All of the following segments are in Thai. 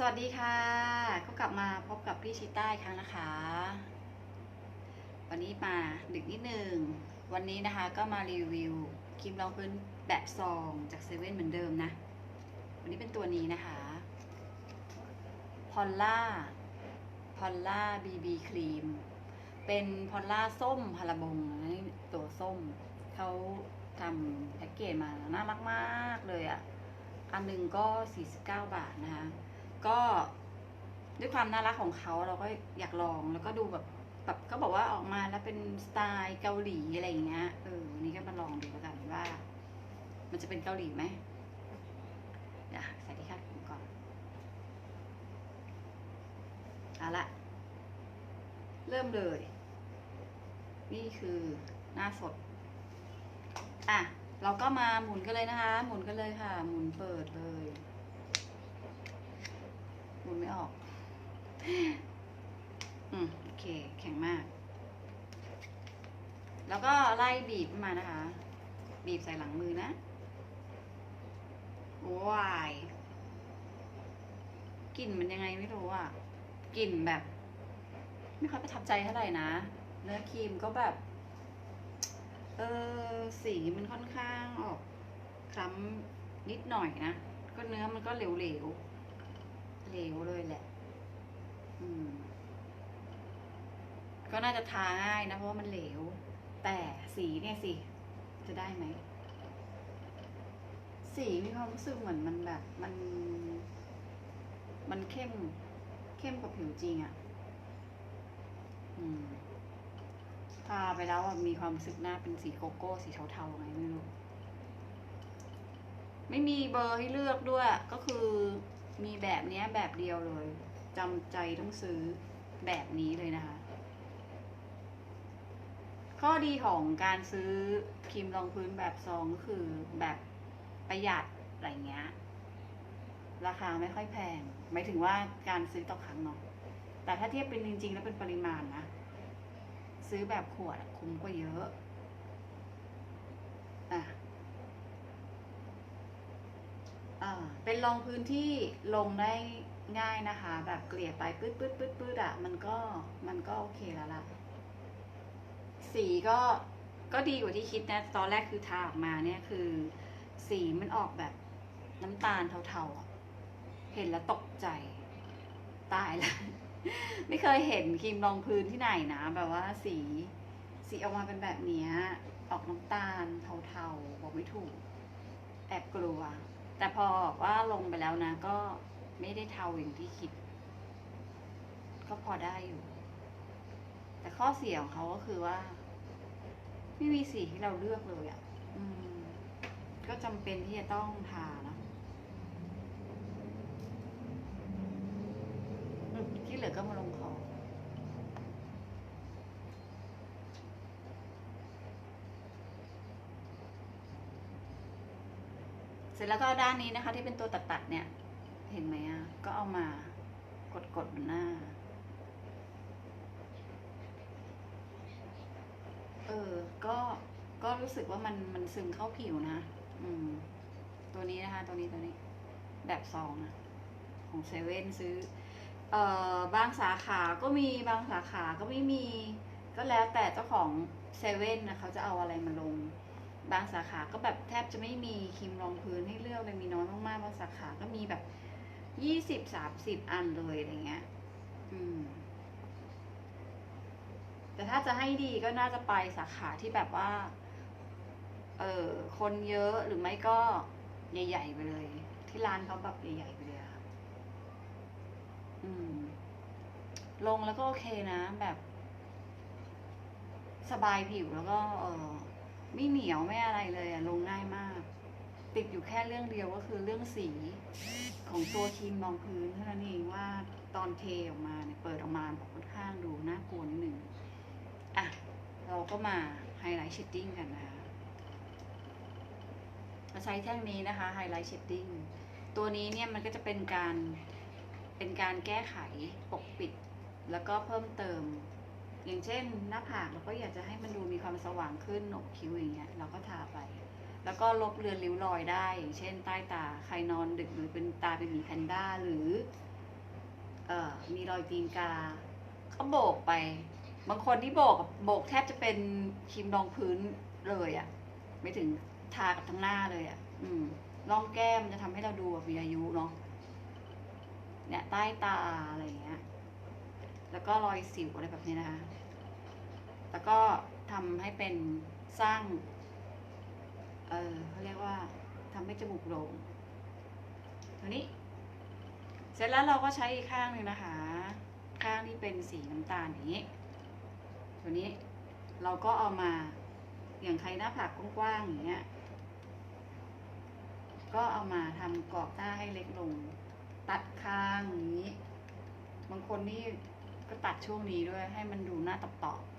สวัสดีค่ะ ก็กลับมาพบกับพี่ชิต้าอีกครั้งนะคะ วันนี้มาดึกนิดนึง วันนี้นะคะก็มารีวิวครีมรองพื้นแบบซองจากเซเว่นเหมือนเดิมนะ วันนี้เป็นตัวนี้นะคะพอลล่าพอลล่าบีบีครีม เป็นพอลล่าส้มพาราบงนี่ตัวส้ม เขาทำแพ็กเกจมาน่ารักมากเลยอะ่ะ อันหนึ่งก็ 49 บาทนะคะ ก็ด้วยความน่ารักของเขาเราก็อยากลองแล้วก็ดูแบบแบบก็บอกว่าออกมาแล้วเป็นสไตล์เกาหลีอะไรอย่างเงี้ยเออวันนี้ก็มาลองดูแล้วกันว่า มันจะเป็นเกาหลีไหมเดี๋ยวใส่ที่คาดผมก่อนเอาละเริ่มเลย นี่คือหน้าสด อะ เราก็มาหมุนกันเลยนะคะ หมุนกันเลยค่ะ หมุนเปิดเลย หมุนไม่ออก อืมโอเค แข็งมาก แล้วก็ไล่บีบมานะคะ บีบใส่หลังมือนะวายกลิ่นมันยังไงไม่รู้อะกลิ่นแบบ ไม่ค่อยประทับใจเท่าไหร่นะ เนื้อครีมก็แบบ เออสีมันค่อนข้างออกคล้ำนิดหน่อยนะ ก็เนื้อมันก็เหลวๆ เหลวเลยแหละ อืม ก็น่าจะทาง่ายนะเพราะว่ามันเหลว แต่สีเนี่ยสิ จะได้ไหม สีมีความรู้สึกเหมือนมันแบบ มัน มันเข้ม เข้มกว่าผิวจริงอะ่ะ อืมทาไปแล้วมีความรู้สึกหน้าเป็นสีโกโก้ สีเทาๆไงไม่รู้ ไม่มีเบอร์ให้เลือกด้วย ก็คือ มีแบบนี้แบบเดียวเลยจำใจต้องซื้อแบบนี้เลยนะคะ ข้อดีของการซื้อครีมรองพื้นแบบซองก็คือแบบประหยัดอะไรเงี้ย ราคาไม่ค่อยแพง หมายถึงว่าการซื้อต่อครั้งเนาะ แต่ถ้าเทียบเป็นจริง ๆ แล้วเป็นปริมาณนะ ซื้อแบบขวดคุ้มกว่าเยอะ อ่า เป็นรองพื้นที่ลงได้ง่ายนะคะ แบบเกลี่ยไปปื๊ดปื๊ดปื๊ดปื๊ดอะมันก็มันก็โอเคแล้วล่ะ สีก็ก็ดีกว่าที่คิดนะ ตอนแรกคือทาออกมาเนี่ยคือ สีมันออกแบบน้ำตาลเทาๆ เห็นแล้วตกใจ ตายแล้ว ไม่เคยเห็นครีมรองพื้นที่ไหนนะ แบบว่าสี สีออกมาเป็นแบบนี้ ออกน้ำตาลเทาๆ บอกไม่ถูก แอบกลัว แต่พอว่าลงไปแล้วนะ ก็ไม่ได้เทาอย่างที่คิด ก็พอได้อยู่ แต่ข้อเสียของเขาก็คือว่า ไม่มีสีที่เราเลือกเลยอะ่ะก็จำเป็นที่จะต้องทาเนะที่เหลือก็มาลงคอ เสร็จ แล้วก็ด้านนี้นะคะ ที่เป็นตัวตัดๆเนี่ย เห็นไหมอะ ก็เอามากดๆบนหน้า เออ ก็ก็รู้สึกว่ามันมันซึมเข้าผิวนะ อืม ตัวนี้นะคะ ตัวนี้ตัวนี้ แบบซองนะของเซเว่นซื้อ เอ่อบางสาขาก็มีบางสาขาก็ไม่มี ก็แล้วแต่เจ้าของเซเว่นนะเขาจะเอาอะไรมาลง บางสาขาก็แบบแทบจะไม่มีครีมรองพื้นให้เลือกเลยมีน้อยมากๆบางสาขาก็มีแบบยี่สิบสามสิบอันเลยอะไรเงี้ย อืม แต่ถ้าจะให้ดีก็น่าจะไปสาขาที่แบบว่า เออคนเยอะหรือไม่ก็ใหญ่ ๆ ไปเลย ที่ร้านเขาแบบใหญ่ๆไปเลยอะอืม ลงแล้วก็โอเคนะแบบ สบายผิวแล้วก็ เออ ไม่เหนียวไม่อะไรเลยอะลงง่ายมาก ติดอยู่แค่เรื่องเดียวก็คือเรื่องสีของตัวครีมรองพื้นเท่านั้นเองว่าตอนเทออกมาเนี่ยเปิดออกมาค่อนข้างดูน่ากลัวนิดหนึ่งอะเราก็มาไฮไลท์เชดดิ้งกันนะคะเราใช้แท่งนี้นะคะไฮไลท์เชดดิ้งตัวนี้เนี่ยมันก็จะเป็นการเป็นการแก้ไขปกปิด แล้วก็เพิ่มเติม อย่างเช่นหน้าผากเราก็อยากจะให้มันดูมีความสว่างขึ้นหนกคิ้วอย่างเงี้ยเราก็ทาไป แล้วก็ลบเลือนริ้วรอยได้อย่างเช่น ใต้ตาใครนอนดึกหรือเป็นตาเป็นหมีแพนด้าหรือเอ่อมีรอยตีนกาก็โบกไป บางคนที่โบกอะโบกแทบจะเป็นครีมรองพื้นเลยอะ่ะ ไม่ถึงทากับทั้งหน้าเลยอะ่ะ อืมร่องแก้มจะทำให้เราดูแบบมีอายุเนาะเนี่ยใต้ตาอะไรเงี้ย แล้วก็รอยสิวอะไรแบบนี้นะคะ แล้วก็ทำให้เป็นสร้าง เออเขาเรียกว่าทำให้จมูกโด่งตัวนี้ เสร็จแล้วเราก็ใช้อีกข้างหนึ่งนะคะ ข้างที่เป็นสีน้ำตาลอย่างนี้ ตัวนี้เราก็เอามาอย่างใครหน้าผากกว้างๆอย่างเงี้ย ก็เอามาทำกรอบหน้าให้เล็กลง ตัดข้างอย่างนี้ บางคนนี่ ก็ตัดช่วงนี้ด้วยให้มันดูหน้าตอบๆ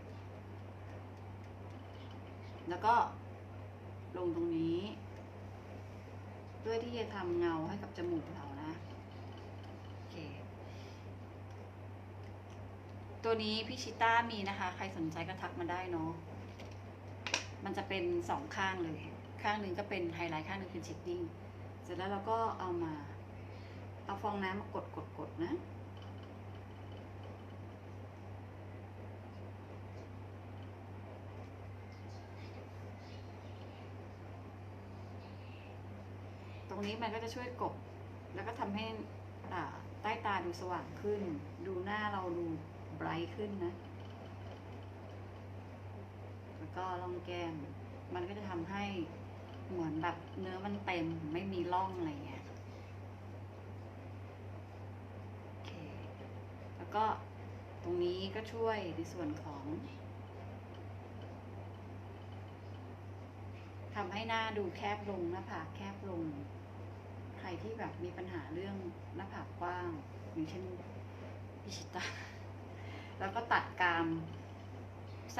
แล้วก็ลงตรงนี้เพื่อที่จะทำเงาให้กับจมูกเรานะโอเคตัวนี้พี่ชิต้ามีนะคะ ใครสนใจก็ทักมาได้เนาะมันจะเป็นสองข้างเลย ข้างหนึ่งก็เป็นไฮไลท์ข้างหนึ่งเป็นชิดดิ้งเสร็จแล้วเราก็เอามา เอาฟองน้ำมากดกดกดนะ รงนี้มันก็จะช่วยกบ แล้วก็ทำให้อ่าใต้ตาดูสว่างขึ้น ดูหน้าเราดูไบรท์ขึ้นนะ แล้วก็ร่องแก้ม มันก็จะทำให้เหมือนแบบเนื้อมันเต็มไม่มีร่องอะไรเงี้ยโอเค แล้วก็ตรงนี้ก็ช่วยในส่วนของทำให้หน้าดูแคบลงหน้าผากแคบลง ใครที่แบบมีปัญหาเรื่องหน้าผากกว้าง อย่างเช่นพิชิตา แล้วก็ตัดกราม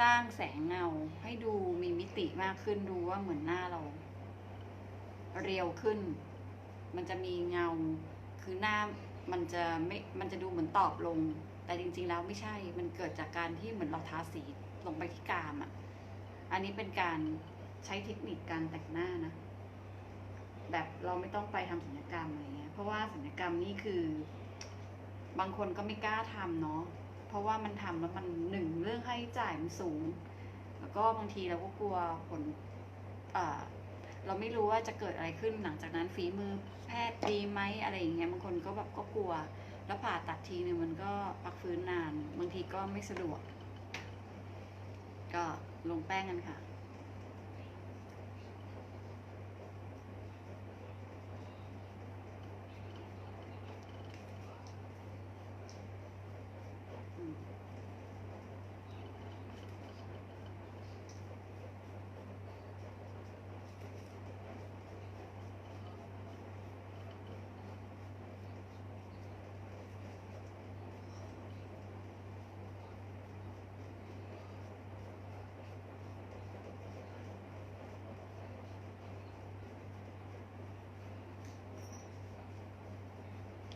สร้างแสงเงาให้ดูมีมิติมากขึ้นดูว่าเหมือนหน้าเรา เรียวขึ้น มันจะมีเงา คือหน้ามันจะไม่ มันจะดูเหมือนตอบลง แต่จริง ๆ แล้วไม่ใช่ มันเกิดจากการที่เหมือนเราทาสีลงไปที่กรามอะ อันนี้เป็นการใช้เทคนิคการแต่งหน้านะ แบบเราไม่ต้องไปทำศัลยกรรมอะไรเงี้ย เพราะว่าศัลยกรรมนี่คือ บางคนก็ไม่กล้าทำเนาะ เพราะว่ามันทำแล้วมันหนึ่งเรื่องค่าใช้จ่ายมันสูง แล้วก็บางทีเราก็กลัวผลเราไม่รู้ว่าจะเกิดอะไรขึ้นหลังจากนั้นฝีมือแพทย์ดีไหมอะไรอย่างเงี้ยบางคนก็แบบก็กลัว แล้วผ่าตัดทีนึงมันก็พักฟื้นนาน บางทีก็ไม่สะดวก ก็ลงแป้งกันค่ะ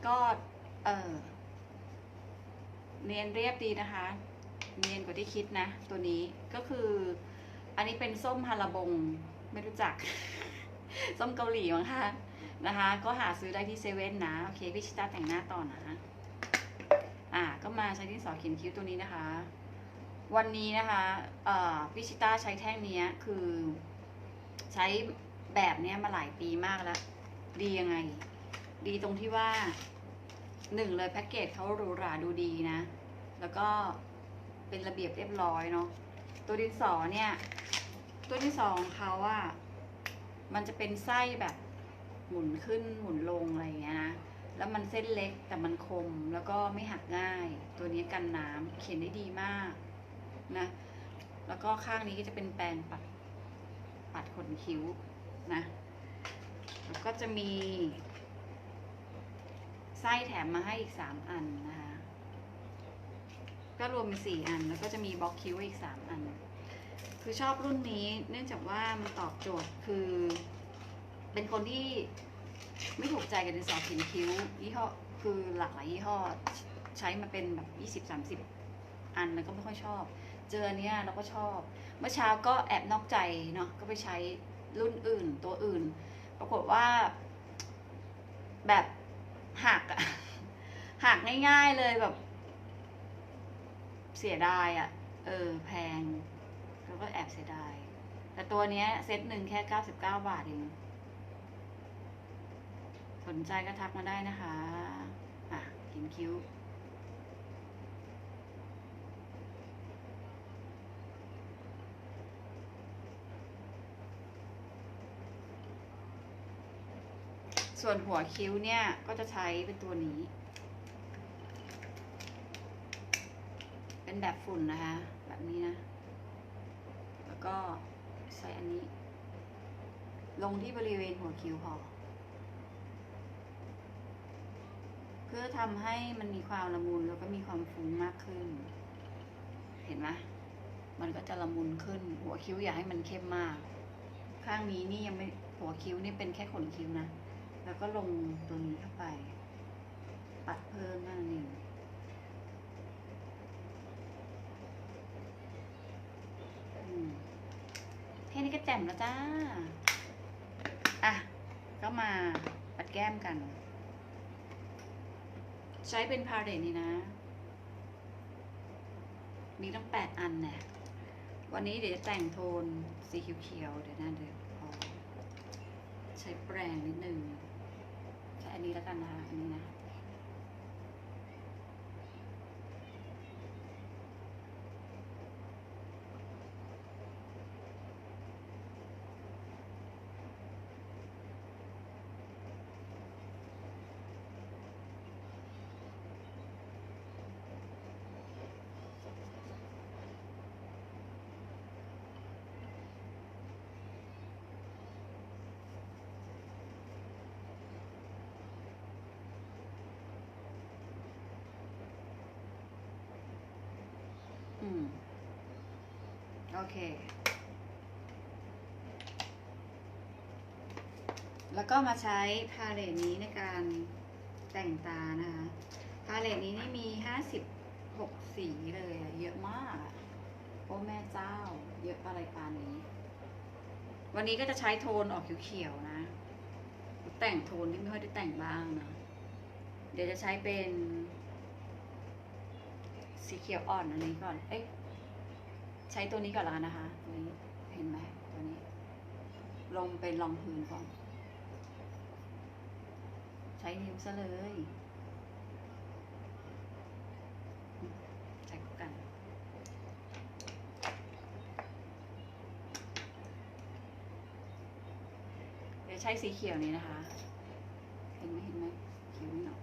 ก็เออเนียนเรียบดีนะคะ เนียนกว่าที่คิดนะ ตัวนี้ก็คือ อันนี้เป็นส้มฮาราบง ไม่รู้จัก ส้มเกาหลีมั้งคะนะคะ ก็หาซื้อได้ที่เซเว่นนะ โอเคพี่ชิตาแต่งหน้าต่อนะอ่าก็มาใช้ที่สอเขียนคิ้วตัวนี้นะคะ วันนี้นะคะเอ่อพี่ชิตาใช้แท่งเนี้ยคือ ใช้แบบเนี้ยมาหลายปีมากแล้ว ดียังไง ดีตรงที่ว่า หนึ่งเลยแพ็กเกจเขาหรูหราดูดีนะ แล้วก็เป็นระเบียบเรียบร้อยเนาะตัวดินสอเนี่ย ตัวดินสอของเขาอะมันจะเป็นไส้แบบหมุนขึ้นหมุนลงอะไรอย่างเงี้ยนะแล้วมันเส้นเล็กแต่มันคมแล้วก็ไม่หักง่าย ตัวนี้กันน้ำเขียนได้ดีมากนะแล้วก็ข้างนี้ก็จะเป็นแปรงปัดปัดขนคิ้วนะแล้วก็จะมี ไส้แถมมาให้อีกสามอันนะคะก็รวมเป็นสี่อันแล้วก็จะมีบล็อกคิ้วอีกสามอัน คือชอบรุ่นนี้เนื่องจากว่ามันตอบโจทย์คือ เป็นคนที่ไม่ถูกใจกับดินสอเขียนคิ้วยี่ห้อคือหลากหลายยี่ห้อใช้มาเป็นแบบยี่สิบสามสิบอันแล้วก็ไม่ค่อยชอบ เจอเนี้ยเราก็ชอบ เมื่อเช้าก็แอบนอกใจเนาะก็ไปใช้รุ่นอื่นตัวอื่น ปรากฏว่าแบบ หักอะหักง่ายๆเลยแบบ เสียดายอะ่ะเออ แพง แล้วก็แอบเสียดาย แต่ตัวเนี้ย เซตหนึ่งแค่เก้าสิบเก้าบาทเอง สนใจก็ทักมาได้นะคะ อะกินคิ้ว ส่วนหัวคิ้วเนี่ยก็จะใช้เป็นตัวนี้ เป็นแบบฝุ่นนะคะ แบบนี้นะ แล้วก็ใส่อันนี้ ลงที่บริเวณหัวคิ้วพอ เพื่อทำให้มันมีความละมุนแล้วก็มีความฟุ้งมากขึ้น เห็นไหมมันก็จะละมุนขึ้น หัวคิ้วอย่าให้มันเข้มมาก ข้างนี้นี่ยังไม่หัวคิ้วนี่เป็นแค่ขนคิ้วนะ แล้วก็ลงตัวนี้เข้าไป ปัดเพิ่มนั่นเองอืมแค่นี้ก็แจ่มแล้วจ้า อะ ก็มาปัดแก้มกัน ใช้เป็นพาเรตนี่นะ มีตั้งแปดอันเนี่ยวันนี้เดี๋ยวจะแต่งโทนสีเขียวๆเดี๋ยวนะเดี๋ยวใช้แปรงนิดนึง อันนี้แล้วกันนะคะอันนี้นะ ม โอเค แล้วก็มาใช้พาเลตนี้ในการแต่งตานะคะ พาเลตนี้นี่มีห้าสิบหกสีเลยเยอะมาก โอ้แม่เจ้า เยอะอะไรปานนี้ วันนี้ก็จะใช้โทนออกเขียวๆนะ แต่งโทนที่ไม่ค่อยได้แต่งบ้างนะ เดี๋ยวจะใช้เป็น สีเขียวอ่อนอันนี้ก่อน เอ๊ะใช้ตัวนี้ก่อนล้วกันนะคะตัวนี้เห็นไหมตัวนี้ ลงเป็นรองพื้นก่อน ใช้นิ้วซะเลยใช้คู่กันเดี๋ยวใช้สีเขียวนี้นะคะ เห็นไหมเห็นไหมเขียวนี่เนาะ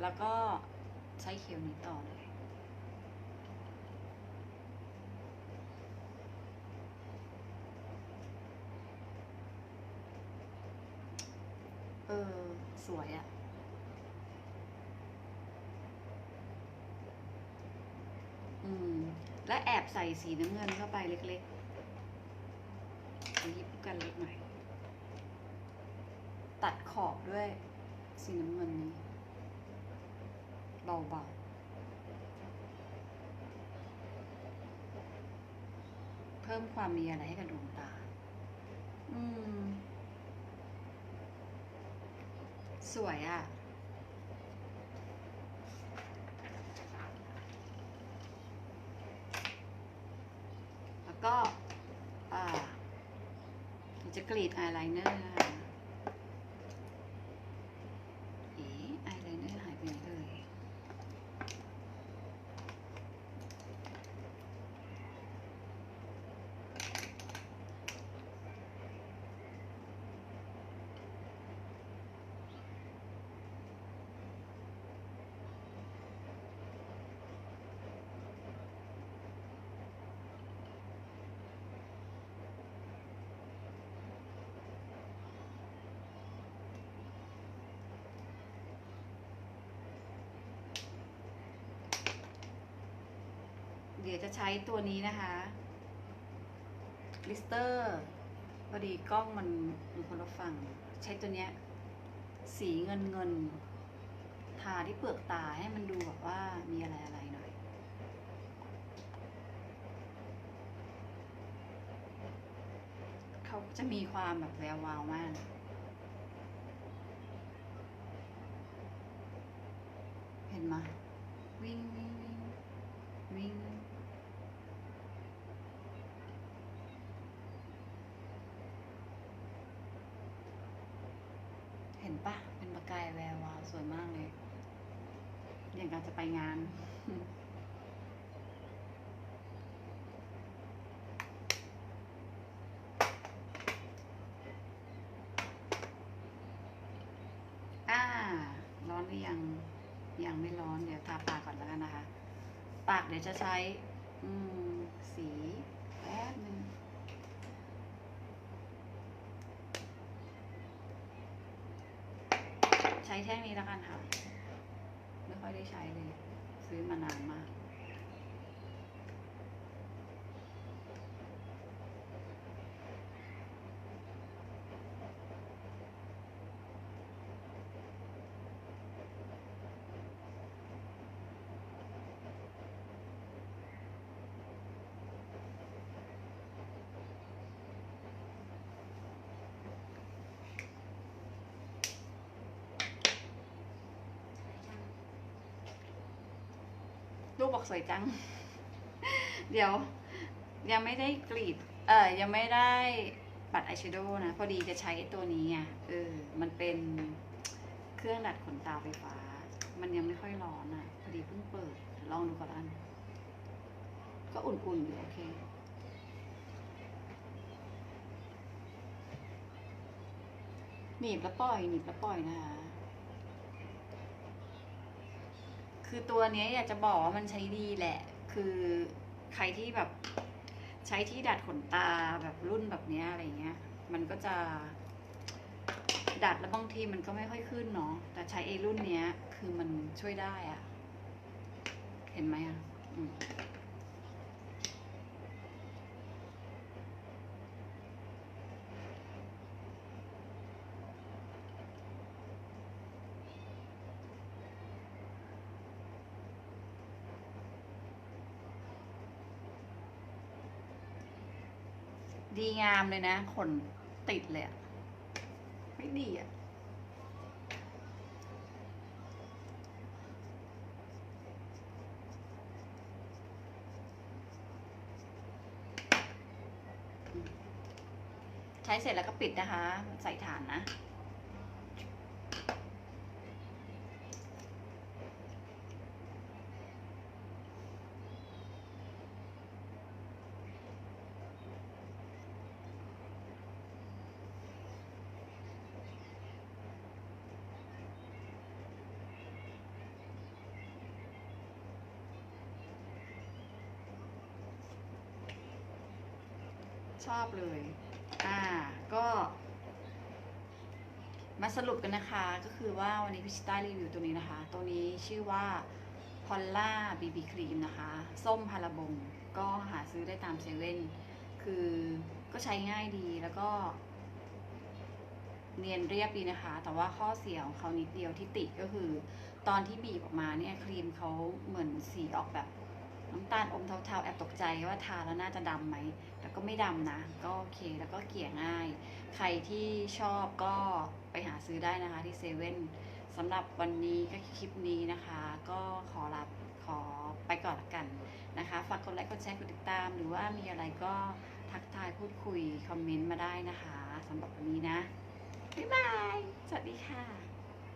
แล้วก็ใช้เขียวนี้ต่อเลย เออ สวยอะ่ะอืม และแอบใส่สีน้ำเงินเข้าไปเล็กๆหยิบกันเล็กหน่อย ตัดขอบด้วยสีน้ำเงินนี้ เบาๆ เพิ่มความมีอะไรให้กับดวงตา อืม สวยอะ่ะ แล้วก็ อ่าจะกรีดอายไลเนอร์นะคะเอ๋อายไลเนอร์หายไปไหนเอ่ย อ เดี๋ยวจะใช้ตัวนี้นะคะลิสเตอร์พอดีกล้องมันอยู่คนละฝั่ง ใช้ตัวเนี้ย สีเงินเงิน ทาที่เปลือกตาให้มันดูแบบว่ามีอะไรอะไรหน่อย เขาจะมีความแบบแวววาวมากเห็นไหมวิ่งวิ่งวิ่งวิ่ง เห็น ปะเป็นประกายแวววาวสวยมากเลย อย่างการจะไปงานอ่าร้อนหรือยังยังไม่ร้อนเดี๋ยวทาปากก่อนแล้วกันนะคะ ปากเดี๋ยวจะใช้ อืม สีแป๊บหนึ่ง ใช้ แท่งนี้แล้วกันค่ะไม่ค่อยได้ใช้เลย ซื้อมานานมาก ลูกบอกสวยจัง เดี๋ยว ยังไม่ได้กรีด เออยังไม่ได้ปัดอายแชโดว์นะ พอดีจะใช้ตัวนี้ไงเออ มันเป็นเครื่องดัดขนตาไฟฟ้า มันยังไม่ค่อยร้อนอะ พอดีเพิ่งเปิด ลองดูก่อนละกันก็อุ่นๆอยู่โอเคหนีบแล้วปล่อยหนีบแล้วปล่อยนะคะ คือตัวเนี้ยอยากจะบอกว่ามันใช้ดีแหละ คือใครที่แบบใช้ที่ดัดขนตาแบบรุ่นแบบเนี้ยอะไรเงี้ย มันก็จะดัดแล้วบางทีมันก็ไม่ค่อยขึ้นเนาะ แต่ใช้ไอ้รุ่นเนี้ย คือมันช่วยได้อะเห็นไหมอะ ดีงามเลยนะ ขนติดเลยอะไม่ดีอะใช้เสร็จแล้วก็ปิดนะคะ ใส่ฐานนะ ชอบเลย อ่า ก็ มาสรุปกันนะคะ ก็คือว่าวันนี้พิชิต้ารีวิวตัวนี้นะคะ ตัวนี้ชื่อว่าพอลล่าบีบีครีมนะคะ ส้มพาราบง ก็หาซื้อได้ตามเซเว่น คือก็ใช้ง่ายดีแล้วก็ เนียนเรียบดีนะคะ แต่ว่าข้อเสียของเขานิดเดียวที่ติก็คือ ตอนที่บีบออกมาเนี่ยครีมเขาเหมือนสีออกแบบน้ำตาลอมเทาๆ แอบตกใจว่าทาแล้วน่าจะดำไหม แต่ก็ไม่ดำนะ ก็โอเค แล้วก็เกี่ยง่าย ใครที่ชอบก็ไปหาซื้อได้นะคะที่เซเว่นสำหรับวันนี้ก็คลิปนี้นะคะ ก็ขอรับขอไปก่อนละกันนะคะ ฝากกดไลค์ กดแชร์ กดติดตาม หรือว่ามีอะไรก็ทักทายพูดคุย คอมเมนต์มาได้นะคะสำหรับวันนี้นะ บ๊ายบาย สวัสดีค่ะ